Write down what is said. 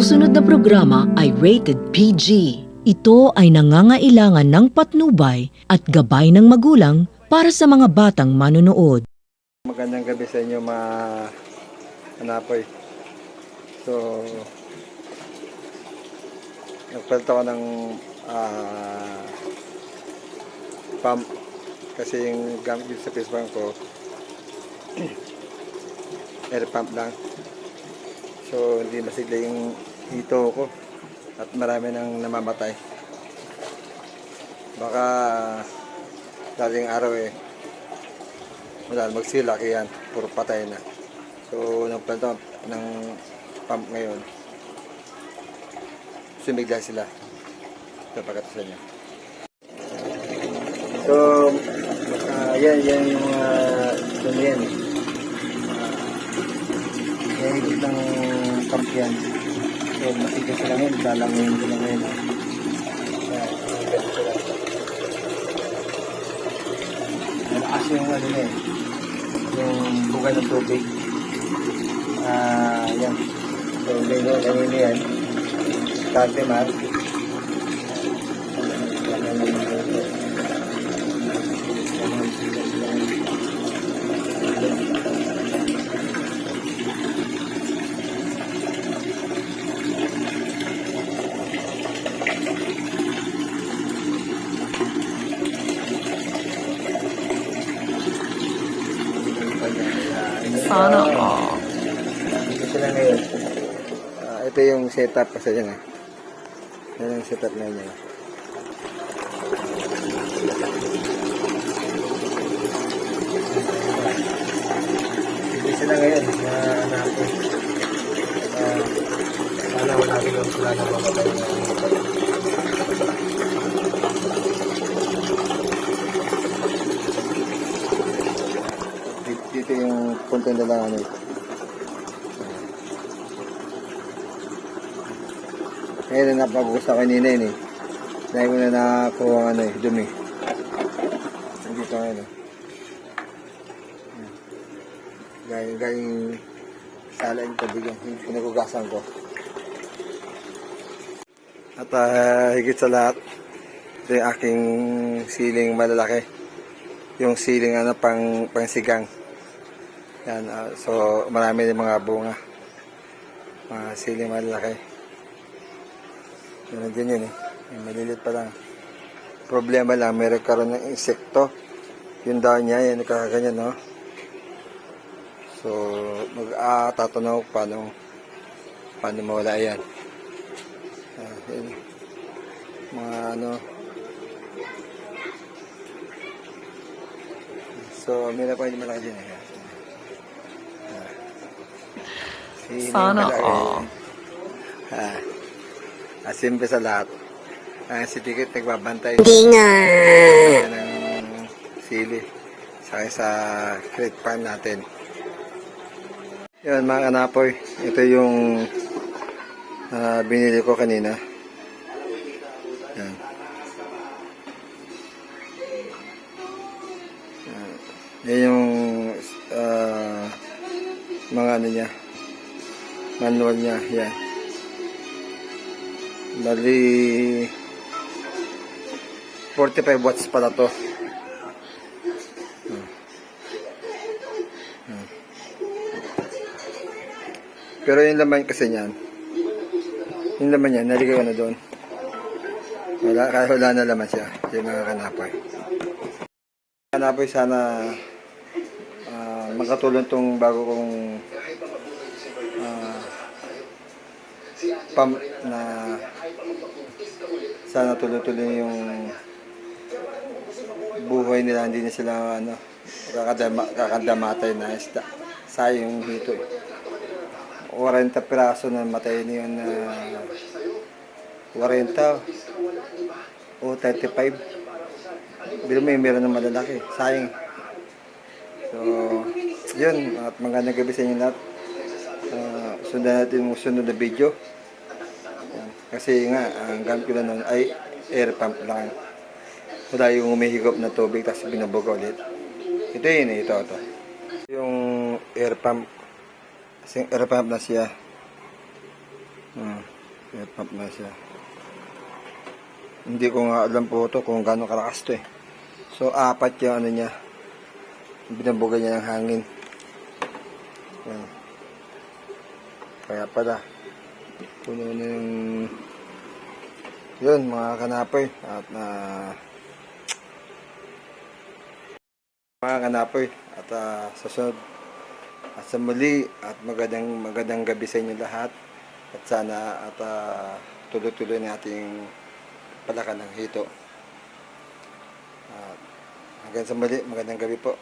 susunod na programa ay rated PG. Ito ay nangangailangan ng patnubay at gabay ng magulang para sa mga batang manonood. Magandang gabi sa inyo mga anapoy. So, nagpalit ako ng ah, pump kasi yung gamit sa bank ko air pump lang. So, hindi masigla yung hito ko at marami nang namamatay. Baka daling araw eh wala magsilak yan puro patay na. So nagplanta ng pump ngayon sumigla sila. Ito pagkatasan niya. So ah, yan yan yung mga uh, yan. Uh, yan higit ng pump yan so matigas sila ngayon lalangin sila ngayon malakas yung ano niya eh yung buga ng tubig. Ah, yan. So, lino kanina yan. Kante mar. Sana all. Ito sila ngayon. Ah, ito yung setup kasi yan eh. Yan yung setup na yun. eh. Ito sila ngayon. Na natin. Ah, sana wala rin sila na mamatay na Dito, dito na lang ano ito. Ngayon na napag-uus ako kanina yun eh. Dahil ko na nakakuha ang ano eh, dumi. Nandito ang ano. Galing, galing sala yung tubig pinagugasan ko. At ah, higit sa lahat, ito yung aking siling malalaki. Yung siling ano, pang, pang sigang. Yan, ah, so marami din mga bunga. Mga siling malalaki. Yan din yun eh. Yung Malilit pa lang. Problema lang, may karoon ng insekto. Yung daw niya, yan, nakaganyan, no? So, mag-atatanaw paano, paano mawala yan. Ah, yun. Mga ano. So, na pa hindi malaki din eh. Ah. Sino Sana all. Ah. Ah, simple sa lahat. Ah, si Tikit nagbabantay. Dinger. ng sili sa sa crate farm natin. Yan mga kanapoy, ito yung ah, binili ko kanina. Yan. Yan. Yan yung ah, mga ano niya, manual niya, yan. Bali, 45 watts pala to. Hmm. Hmm. Pero yung laman kasi niyan, yung laman niya, nalagay ko na doon. Wala, wala na laman siya. Yung mga kanapoy. Kanapoy sana ah, makatulong tong bago kong ah, pump na sana tuloy-tuloy yung buhay nila. Hindi na sila ano kakadama, kakadamatay na isda. Sayang yung hito. Eh. 40 piraso na matay na yun na 40 o 35 pero may meron ng malalaki? Sayang. So yun at magandang gabi sa inyo lahat. Ah, sundan natin yung sunod na video kasi nga ang gamit ko na nun ay air pump lang wala yung humihigop na tubig tapos binubuga ulit. Ito yun eh, ito, ito. Yung air pump. Kasi air pump na siya. Hmm. Air pump na siya. Hindi ko nga alam po to kung gaano kalakas to eh. So, apat yung ano niya. Binabuga niya ng hangin. Yan. Kaya pala, puno na yung yun, mga kanapoy. At na mga kanapoy. At ah, sa sunod at sa muli at magandang magandang gabi sa inyo lahat. At sana at ah, tuloy-tuloy nating palakan ng hito. At hanggang sa muli, magandang gabi po.